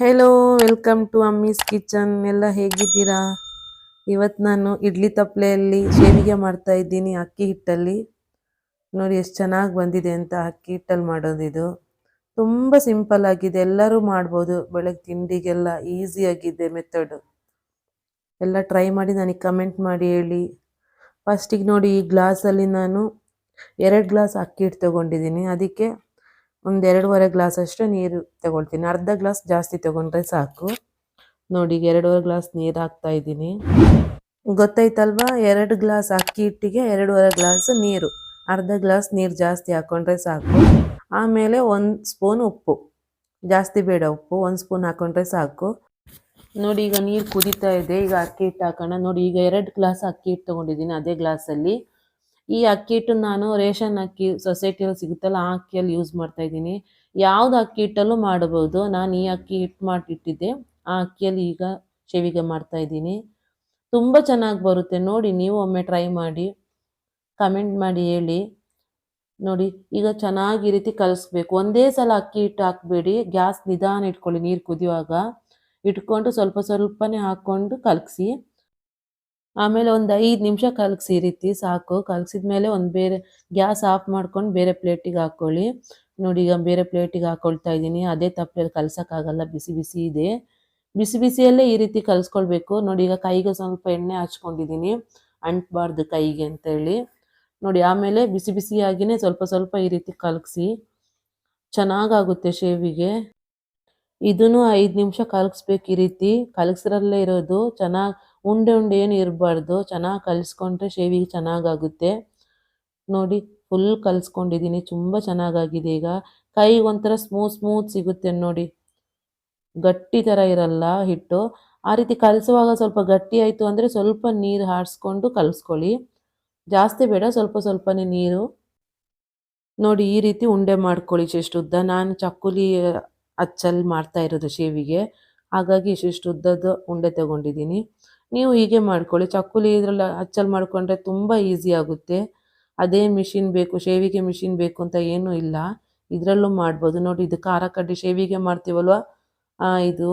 Hello welcome to Ammi's kitchen ಎಲ್ಲ ಹೇಗಿದ್ದೀರಾ? ಇವತ್ತು ನಾನು ಇಡ್ಲಿ ತಪ್ಪಲೆಯಲ್ಲಿ ಶೇವಿಗೆ ಮಾಡ್ತಾ ಇದ್ದೀನಿ ಅಕ್ಕಿ ಹಿಟ್ಟಲ್ಲಿ. ನೋಡಿ, ಎಷ್ಟು ಚೆನ್ನಾಗಿ ಬಂದಿದೆ ಅಂತ ಅಕ್ಕಿ ಹಿಟ್ಟಲ್ಲಿ ಮಾಡೋದು ಇದು ತುಂಬ ಸಿಂಪಲ್ ಆಗಿದೆ. ಎಲ್ಲರೂ ಮಾಡ್ಬೋದು. ಬೆಳಗ್ಗೆ ತಿಂಡಿಗೆಲ್ಲ ಈಸಿಯಾಗಿದೆ ಮೆಥಡು. ಎಲ್ಲ ಟ್ರೈ ಮಾಡಿ ನನಗೆ ಕಮೆಂಟ್ ಮಾಡಿ ಹೇಳಿ. ಫಸ್ಟಿಗೆ ನೋಡಿ, ಈ ಗ್ಲಾಸಲ್ಲಿ ನಾನು ಎರಡು ಗ್ಲಾಸ್ ಅಕ್ಕಿ ಹಿಟ್ಟು ತೊಗೊಂಡಿದ್ದೀನಿ. ಅದಕ್ಕೆ ಒಂದು ಎರಡೂವರೆ ಗ್ಲಾಸ್ ಅಷ್ಟು ನೀರು ತಗೊಳ್ತೀನಿ. ಅರ್ಧ ಗ್ಲಾಸ್ ಜಾಸ್ತಿ ತಗೊಂಡ್ರೆ ಸಾಕು. ನೋಡಿ, ಈಗ ಎರಡೂವರೆ ಗ್ಲಾಸ್ ನೀರು ಹಾಕ್ತಾ ಇದ್ದೀನಿ. ಗೊತ್ತಾಯ್ತಲ್ವಾ? ಎರಡು ಗ್ಲಾಸ್ ಅಕ್ಕಿ ಹಿಟ್ಟಿಗೆ ಎರಡೂವರೆ ಗ್ಲಾಸ್ ನೀರು. ಅರ್ಧ ಗ್ಲಾಸ್ ನೀರು ಜಾಸ್ತಿ ಹಾಕ್ಕೊಂಡ್ರೆ ಸಾಕು. ಆಮೇಲೆ ಒಂದು ಸ್ಪೂನ್ ಉಪ್ಪು. ಜಾಸ್ತಿ ಬೇಡ ಉಪ್ಪು, ಒಂದು ಸ್ಪೂನ್ ಹಾಕೊಂಡ್ರೆ ಸಾಕು. ನೋಡಿ, ಈಗ ನೀರು ಕುದೀತಾ ಇದೆ. ಈಗ ಅಕ್ಕಿ ಹಿಟ್ಟು ಹಾಕೋಣ. ನೋಡಿ, ಈಗ ಎರಡು ಗ್ಲಾಸ್ ಅಕ್ಕಿ ಹಿಟ್ಟು ತೊಗೊಂಡಿದ್ದೀನಿ. ಅದೇ ಗ್ಲಾಸಲ್ಲಿ. ಈ ಅಕ್ಕಿ ಹಿಟ್ಟು ನಾನು ರೇಷನ್ ಅಕ್ಕಿ ಸೊಸೈಟಿಯಲ್ಲಿ ಸಿಗುತ್ತಲ್ಲ ಆ ಅಕ್ಕಿಯಲ್ಲಿ ಯೂಸ್ ಮಾಡ್ತಾ ಇದ್ದೀನಿ. ಯಾವ್ದು ಅಕ್ಕಿ ಹಿಟ್ಟಲ್ಲೂ ಮಾಡಬಹುದು. ನಾನು ಈ ಅಕ್ಕಿ ಹಿಟ್ಟು ಮಾಡಿಟ್ಟಿದ್ದೆ ಆ ಅಕ್ಕಿಯಲ್ಲಿ ಈಗ ಶೇವಿಗೆ ಮಾಡ್ತಾ ಇದ್ದೀನಿ. ತುಂಬ ಚೆನ್ನಾಗಿ ಬರುತ್ತೆ. ನೋಡಿ, ನೀವು ಒಮ್ಮೆ ಟ್ರೈ ಮಾಡಿ ಕಮೆಂಟ್ ಮಾಡಿ ಹೇಳಿ. ನೋಡಿ, ಈಗ ಚೆನ್ನಾಗಿ ಈ ರೀತಿ ಕಲಿಸ್ಬೇಕು. ಒಂದೇ ಸಲ ಅಕ್ಕಿ ಹಿಟ್ಟು ಹಾಕಬೇಡಿ. ಗ್ಯಾಸ್ ನಿಧಾನ ಇಟ್ಕೊಳ್ಳಿ ನೀರು ಕುದಿಯುವಾಗ. ಇಟ್ಕೊಂಡು ಸ್ವಲ್ಪ ಸ್ವಲ್ಪನೇ ಹಾಕ್ಕೊಂಡು ಕಲಗಿಸಿ ಆಮೇಲೆ ಒಂದು ಐದು ನಿಮಿಷ ಕಲಗಿಸಿ ರೀತಿ ಸಾಕು. ಕಲಗಿಸಿದ ಮೇಲೆ ಒಂದು ಬೇರೆ ಗ್ಯಾಸ್ ಆಫ್ ಮಾಡ್ಕೊಂಡು ಬೇರೆ ಪ್ಲೇಟಿಗೆ ಹಾಕ್ಕೊಳ್ಳಿ ನೋಡಿ, ಈಗ ಬೇರೆ ಪ್ಲೇಟಿಗೆ ಹಾಕ್ಕೊಳ್ತಾ ಇದ್ದೀನಿ. ಅದೇ ತಪ್ಪಲೆಯಲ್ಲಿ ಕಲಸೋಕ್ಕಾಗಲ್ಲ. ಬಿಸಿ ಬಿಸಿ ಇದೆ. ಬಿಸಿ ಬಿಸಿಯಲ್ಲೇ ಈ ರೀತಿ ಕಲಿಸ್ಕೊಳ್ಬೇಕು. ನೋಡಿ, ಈಗ ಕೈಗೆ ಸ್ವಲ್ಪ ಎಣ್ಣೆ ಹಚ್ಕೊಂಡಿದ್ದೀನಿ. ಅಂಟಬಾರ್ದು ಕೈಗೆ ಅಂತೇಳಿ. ನೋಡಿ, ಆಮೇಲೆ ಬಿಸಿ ಬಿಸಿಯಾಗಿಯೇ ಸ್ವಲ್ಪ ಸ್ವಲ್ಪ ಈ ರೀತಿ ಕಲಗಿಸಿ. ಚೆನ್ನಾಗಾಗುತ್ತೆ ಶೇವಿಗೆ. ಇದನ್ನು ಐದು ನಿಮಿಷ ಕಲಗಿಸ್ಬೇಕು ಈ ರೀತಿ. ಕಲಗಿಸ್ರಲ್ಲೇ ಇರೋದು. ಚೆನ್ನಾಗಿ ಉಂಡೆ ಉಂಡೆ ಏನು ಇರಬಾರ್ದು. ಚೆನ್ನಾಗಿ ಕಲಿಸ್ಕೊಂಡ್ರೆ ಶೇವಿಗೆ ಚೆನ್ನಾಗಾಗುತ್ತೆ. ನೋಡಿ ಫುಲ್ ಕಲಿಸ್ಕೊಂಡಿದ್ದೀನಿ ತುಂಬ ಚೆನ್ನಾಗಾಗಿದೆ ಈಗ. ಕೈಗೆ ಒಂಥರ ಸ್ಮೂತ್ ಸ್ಮೂತ್ ಸಿಗುತ್ತೆ ನೋಡಿ. ಗಟ್ಟಿ ಥರ ಇರಲ್ಲ ಹಿಟ್ಟು. ಆ ರೀತಿ ಕಲಿಸುವಾಗ ಸ್ವಲ್ಪ ಗಟ್ಟಿ ಆಯಿತು ಅಂದರೆ ಸ್ವಲ್ಪ ನೀರು ಹಾರಿಸ್ಕೊಂಡು ಕಲಿಸ್ಕೊಳ್ಳಿ. ಜಾಸ್ತಿ ಬೇಡ, ಸ್ವಲ್ಪ ಸ್ವಲ್ಪನೇ ನೀರು. ನೋಡಿ, ಈ ರೀತಿ ಉಂಡೆ ಮಾಡ್ಕೊಳ್ಳಿ ಉದ್ದ. ನಾನು ಚಕ್ಕುಲಿ ಅಚ್ಚಲ್ಲಿ ಮಾಡ್ತಾ ಇರೋದು ಶೇವಿಗೆ. ಹಾಗಾಗಿ ಇಷ್ಟಿಷ್ಟು ಉದ್ದದ ಉಂಡೆ ತಗೊಂಡಿದ್ದೀನಿ ನೀವು ಹೀಗೆ ಮಾಡ್ಕೊಳ್ಳಿ. ಚಕ್ಕುಲಿ ಇದರಲ್ಲಿ ಹಚ್ಚಲ್ಲಿ ಮಾಡಿಕೊಂಡ್ರೆ ತುಂಬ ಈಸಿ ಆಗುತ್ತೆ. ಅದೇ ಮಿಷಿನ್ ಬೇಕು, ಶೇವಿಗೆ ಮಿಷಿನ್ ಬೇಕು ಅಂತ ಏನೂ ಇಲ್ಲ. ಇದರಲ್ಲೂ ಮಾಡ್ಬೋದು. ನೋಡಿ, ಇದು ಖಾರ ಕಡ್ಡಿ ಶೇವಿಗೆ ಮಾಡ್ತೀವಲ್ವ? ಇದು.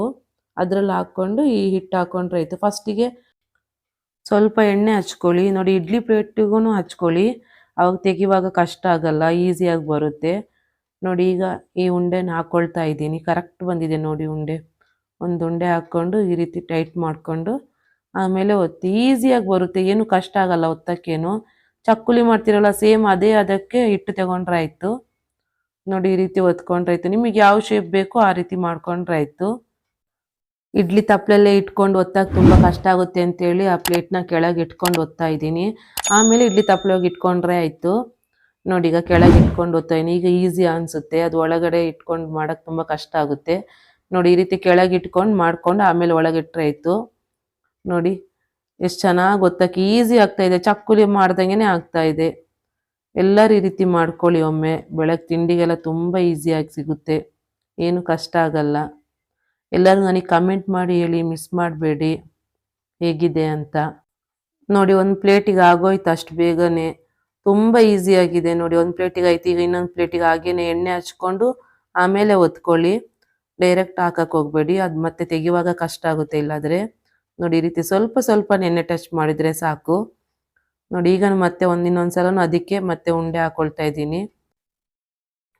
ಅದರಲ್ಲಿ ಹಾಕ್ಕೊಂಡು ಈ ಹಿಟ್ಟು ಹಾಕ್ಕೊಂಡ್ರೆ ಆಯಿತು. ಫಸ್ಟಿಗೆ ಸ್ವಲ್ಪ ಎಣ್ಣೆ ಹಚ್ಕೊಳ್ಳಿ. ನೋಡಿ, ಇಡ್ಲಿ ಪ್ಲೇಟಿಗೂ ಹಚ್ಕೊಳ್ಳಿ. ಅವಾಗ ತೆಗಿವಾಗ ಕಷ್ಟ ಆಗಲ್ಲ. ಈಸಿಯಾಗಿ ಬರುತ್ತೆ. ನೋಡಿ, ಈಗ ಈ ಉಂಡೆನ ಹಾಕ್ಕೊಳ್ತಾ ಇದ್ದೀನಿ. ಕರೆಕ್ಟ್ ಬಂದಿದೆ ನೋಡಿ ಉಂಡೆ. ಒಂದು ಉಂಡೆ ಹಾಕ್ಕೊಂಡು ಈ ರೀತಿ ಟೈಟ್ ಮಾಡಿಕೊಂಡು ಆಮೇಲೆ ಒತ್ತಿ ಈಸಿಯಾಗಿ ಬರುತ್ತೆ. ಏನು ಕಷ್ಟ ಆಗಲ್ಲ ಒತ್ತಕ್ಕೇನು. ಚಕ್ಕುಲಿ ಮಾಡ್ತಿರಲ್ಲ ಸೇಮ್ ಅದೇ ಅದಕ್ಕೆ ಹಿಟ್ಟು ತಗೊಂಡ್ರೆ ಆಯಿತು ನೋಡಿ, ಈ ರೀತಿ ಒತ್ಕೊಂಡ್ರಾಯ್ತು. ನಿಮಗೆ ಯಾವ ಶೇಪ್ ಬೇಕೋ ಆ ರೀತಿ ಮಾಡ್ಕೊಂಡ್ರಾಯ್ತು. ಇಡ್ಲಿ ತಪ್ಪಲಲ್ಲೇ ಇಟ್ಕೊಂಡು ಒತ್ತಾಗ ತುಂಬ ಕಷ್ಟ ಆಗುತ್ತೆ ಅಂತೇಳಿ ಆ ಪ್ಲೇಟ್ನ ಕೆಳಗೆ ಇಟ್ಕೊಂಡು ಒತ್ತಾ ಇದ್ದೀನಿ. ಆಮೇಲೆ ಇಡ್ಲಿ ತಪ್ಪಲೋಗಿ ಇಟ್ಕೊಂಡ್ರೆ ಆಯಿತು. ನೋಡಿ, ಈಗ ಕೆಳಗೆ ಇಟ್ಕೊಂಡು ಓದ್ತಾಯಿನಿ ಈಗ ಈಸಿ ಅನಿಸುತ್ತೆ. ಅದು ಒಳಗಡೆ ಇಟ್ಕೊಂಡು ಮಾಡೋಕ್ಕೆ ತುಂಬ ಕಷ್ಟ ಆಗುತ್ತೆ. ನೋಡಿ, ಈ ರೀತಿ ಕೆಳಗೆ ಇಟ್ಕೊಂಡು ಮಾಡ್ಕೊಂಡು ಆಮೇಲೆ ಒಳಗೆ ಇಟ್ಟರೆ ಆಯಿತು. ನೋಡಿ, ಎಷ್ಟು ಚೆನ್ನಾಗಿ ಗೊತ್ತಕ್ಕೆ ಈಸಿ ಆಗ್ತಾ ಇದೆ. ಚಕ್ಕುಲಿ ಮಾಡ್ದಂಗೆ ಆಗ್ತಾ ಇದೆ. ಎಲ್ಲರೂ ಈ ರೀತಿ ಮಾಡ್ಕೊಳ್ಳಿ ಒಮ್ಮೆ. ಬೆಳಗ್ಗೆ ತಿಂಡಿಗೆಲ್ಲ ತುಂಬ ಈಸಿಯಾಗಿ ಸಿಗುತ್ತೆ. ಏನು ಕಷ್ಟ ಆಗಲ್ಲ. ಎಲ್ಲರೂ ನನಗೆ ಕಮೆಂಟ್ ಮಾಡಿ ಹೇಳಿ ಮಿಸ್ ಮಾಡಬೇಡಿ. ಹೇಗಿದೆ ಅಂತ. ನೋಡಿ, ಒಂದು ಪ್ಲೇಟಿಗೆ ಆಗೋಯ್ತು ಅಷ್ಟು ಬೇಗನೆ. ತುಂಬ ಈಸಿಯಾಗಿದೆ ನೋಡಿ, ಒಂದು ಪ್ಲೇಟಿಗೆ ಆಯ್ತು. ಈಗ ಇನ್ನೊಂದು ಪ್ಲೇಟಿಗೆ ಹಾಗೇನೆ ಎಣ್ಣೆ ಹಚ್ಕೊಂಡು ಆಮೇಲೆ ಒತ್ಕೊಳ್ಳಿ. ಡೈರೆಕ್ಟ್ ಹಾಕಕ್ಕೆ ಹೋಗಬೇಡಿ. ಅದು ಮತ್ತೆ ತೆಗೆಯುವಾಗ ಕಷ್ಟ ಆಗುತ್ತೆ ಇಲ್ಲಾದರೆ. ನೋಡಿ, ಈ ರೀತಿ ಸ್ವಲ್ಪ ಸ್ವಲ್ಪ ನೆನ್ನೆ ಟಚ್ ಮಾಡಿದರೆ ಸಾಕು. ನೋಡಿ, ಈಗ ಮತ್ತೆ ಒಂದು ಇನ್ನೊಂದು ಅದಕ್ಕೆ ಮತ್ತೆ ಉಂಡೆ ಹಾಕೊಳ್ತಾ ಇದ್ದೀನಿ.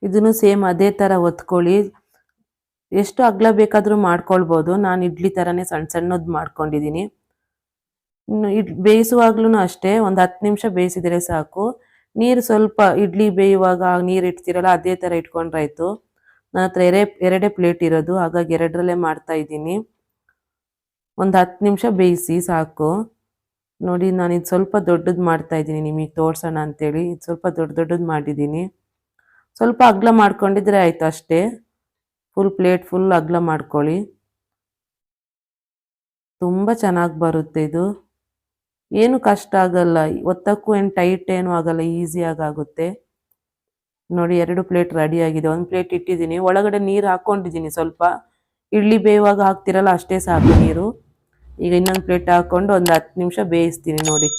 ಇದನ್ನು ಸೇಮ್ ಅದೇ ಥರ ಒತ್ಕೊಳ್ಳಿ. ಎಷ್ಟು ಅಗ್ಲ ಬೇಕಾದರೂ ಮಾಡ್ಕೊಳ್ಬೋದು. ನಾನು ಇಡ್ಲಿ ಥರನೇ ಸಣ್ಣ ಸಣ್ಣದು ಮಾಡ್ಕೊಂಡಿದ್ದೀನಿ. ಇಡ್ ಬೇಯಿಸುವಾಗ್ಲೂ ಅಷ್ಟೇ, ಒಂದು ಹತ್ತು ನಿಮಿಷ ಬೇಯಿಸಿದರೆ ಸಾಕು. ನೀರು ಸ್ವಲ್ಪ ಇಡ್ಲಿ ಬೇಯುವಾಗ ನೀರು ಇಡ್ತಿರಲ್ಲ, ಅದೇ ಥರ ಇಟ್ಕೊಂಡ್ರಾಯ್ತು. ನನ್ನ ಹತ್ರ ಎರೆ, ಎರಡೇ ಪ್ಲೇಟ್ ಇರೋದು, ಹಾಗಾಗಿ ಎರಡರಲ್ಲೇ ಮಾಡ್ತಾ ಇದ್ದೀನಿ. ಒಂದು ಹತ್ತು ನಿಮಿಷ ಬೇಯಿಸಿ ಸಾಕು. ನೋಡಿ, ನಾನು ಇದು ಸ್ವಲ್ಪ ದೊಡ್ಡದು ಮಾಡ್ತಾ ಇದ್ದೀನಿ. ನಿಮಗೆ ತೋರ್ಸೋಣ ಅಂತೇಳಿ ಇದು ಸ್ವಲ್ಪ ದೊಡ್ಡ ದೊಡ್ಡದು ಮಾಡಿದ್ದೀನಿ. ಸ್ವಲ್ಪ ಅಗ್ಲ ಮಾಡ್ಕೊಂಡಿದ್ರೆ ಆಯಿತು ಅಷ್ಟೇ. ಫುಲ್ ಪ್ಲೇಟ್ ಫುಲ್ ಅಗ್ಲ ಮಾಡ್ಕೊಳ್ಳಿ. ತುಂಬ ಚೆನ್ನಾಗಿ ಬರುತ್ತೆ ಇದು. ಏನು ಕಷ್ಟ ಆಗಲ್ಲ. ಒತ್ತಕ್ಕೂ ಏನು ಟೈಟ್ ಏನು ಆಗಲ್ಲ. ಈಸಿಯಾಗಿ ಆಗುತ್ತೆ. ನೋಡಿ, ಎರಡು ಪ್ಲೇಟ್ ರೆಡಿ ಆಗಿದೆ. ಒಂದು ಪ್ಲೇಟ್ ಇಟ್ಟಿದ್ದೀನಿ. ಒಳಗಡೆ ನೀರು ಹಾಕ್ಕೊಂಡಿದ್ದೀನಿ ಸ್ವಲ್ಪ. ಇಡ್ಲಿ ಬೇಯುವಾಗ ಹಾಕ್ತಿರಲ್ಲ, ಅಷ್ಟೇ ಸಾಕು ನೀರು. ಈಗ ಇನ್ನೊಂದು ಪ್ಲೇಟ್ ಹಾಕ್ಕೊಂಡು ಒಂದು ಹತ್ತು ನಿಮಿಷ ಬೇಯಿಸ್ತೀನಿ ನೋಡಿ.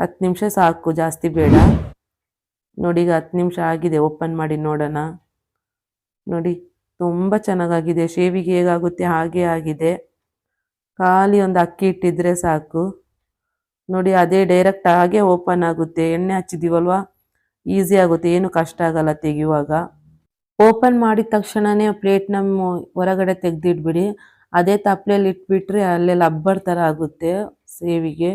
ಹತ್ತು ನಿಮಿಷ ಸಾಕು, ಜಾಸ್ತಿ ಬೇಡ. ನೋಡಿ, ಈಗ ಹತ್ತು ನಿಮಿಷ ಆಗಿದೆ, ಓಪನ್ ಮಾಡಿ ನೋಡೋಣ. ನೋಡಿ, ತುಂಬ ಚೆನ್ನಾಗಾಗಿದೆ, ಶೇವಿಗೆ ಹೇಗಾಗುತ್ತೆ ಹಾಗೆ ಆಗಿದೆ. ಖಾಲಿ ಒಂದು ಅಕ್ಕಿ ಇಟ್ಟಿದ್ರೆ ಸಾಕು. ನೋಡಿ, ಅದೇ ಡೈರೆಕ್ಟ್ ಹಾಗೆ ಓಪನ್ ಆಗುತ್ತೆ. ಎಣ್ಣೆ ಹಚ್ಚಿದೀವಲ್ವಾ? ಈಸಿ ಆಗುತ್ತೆ, ಏನು ಕಷ್ಟ ಆಗಲ್ಲ ತೆಗೆಯುವಾಗ. ಓಪನ್ ಮಾಡಿದ ತಕ್ಷಣನೇ ಪ್ಲೇಟ್ನ ಹೊರಗಡೆ ತೆಗೆದಿಟ್ಬಿಡಿ ಅದೇ ತಪ್ಪಲೆಯಲ್ಲಿ ಇಟ್ಬಿಟ್ರೆ ಅಲ್ಲೆಲ್ಲ ಲಬ್ಬರ್ ಥರ ಆಗುತ್ತೆ ಸೇವಿಗೆ.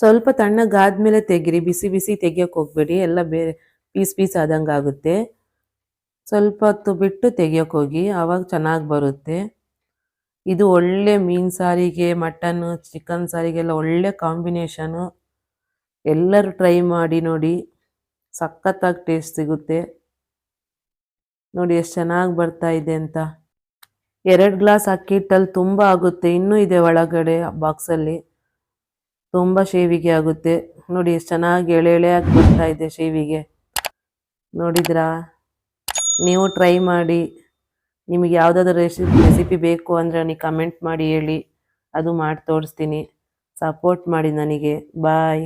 ಸ್ವಲ್ಪ ತಣ್ಣಗಾದ್ಮೇಲೆ ತೆಗೀರಿ, ಬಿಸಿ ಬಿಸಿ ತೆಗಿಯೋಕೆ ಹೋಗ್ಬೇಡಿ, ಎಲ್ಲ ಬೇರೆ ಪೀಸ್ ಪೀಸ್ ಆದಂಗೆ ಆಗುತ್ತೆ. ಸ್ವಲ್ಪ ಹೊತ್ತು ಬಿಟ್ಟು ತೆಗಿಯೋಕೆ ಹೋಗಿ ಆವಾಗ ಚೆನ್ನಾಗಿ ಬರುತ್ತೆ. ಇದು ಒಳ್ಳೆ ಮೀನು ಸಾರಿಗೆ, ಮಟನ್, ಚಿಕನ್ ಸಾರಿಗೆಲ್ಲ ಒಳ್ಳೆ ಕಾಂಬಿನೇಷನು. ಎಲ್ಲರೂ ಟ್ರೈ ಮಾಡಿ ನೋಡಿ, ಸಖತ್ತಾಗಿ ಟೇಸ್ಟ್ ಸಿಗುತ್ತೆ. ನೋಡಿ, ಎಷ್ಟು ಚೆನ್ನಾಗಿ ಬರ್ತಾ ಇದೆ ಅಂತ. ಎರಡು ಗ್ಲಾಸ್ ಅಕ್ಕಿ ಹಿಟ್ಟಲ್ಲಿ ತುಂಬ ಆಗುತ್ತೆ, ಇನ್ನೂ ಇದೆ ಒಳಗಡೆ ಬಾಕ್ಸಲ್ಲಿ. ತುಂಬ ಶೇವಿಗೆ ಆಗುತ್ತೆ. ನೋಡಿ, ಎಷ್ಟು ಚೆನ್ನಾಗಿ ಎಳೆ ಎಳೆಯಾಗಿ ಬರ್ತಾ ಇದೆ ಶೇವಿಗೆ. ನೋಡಿದ್ರಾ? ನೀವು ಟ್ರೈ ಮಾಡಿ. ನಿಮಗೆ ಯಾವುದಾದ್ರೂ ರೆಸಿಪಿ ರೆಸಿಪಿ ಬೇಕು ಅಂದರೆ ನೀವು ಕಮೆಂಟ್ ಮಾಡಿ ಹೇಳಿ. ಅದು ಮಾಡಿ ತೋರಿಸ್ತೀನಿ. ಸಪೋರ್ಟ್ ಮಾಡಿ ನನಗೆ. ಬಾಯ್.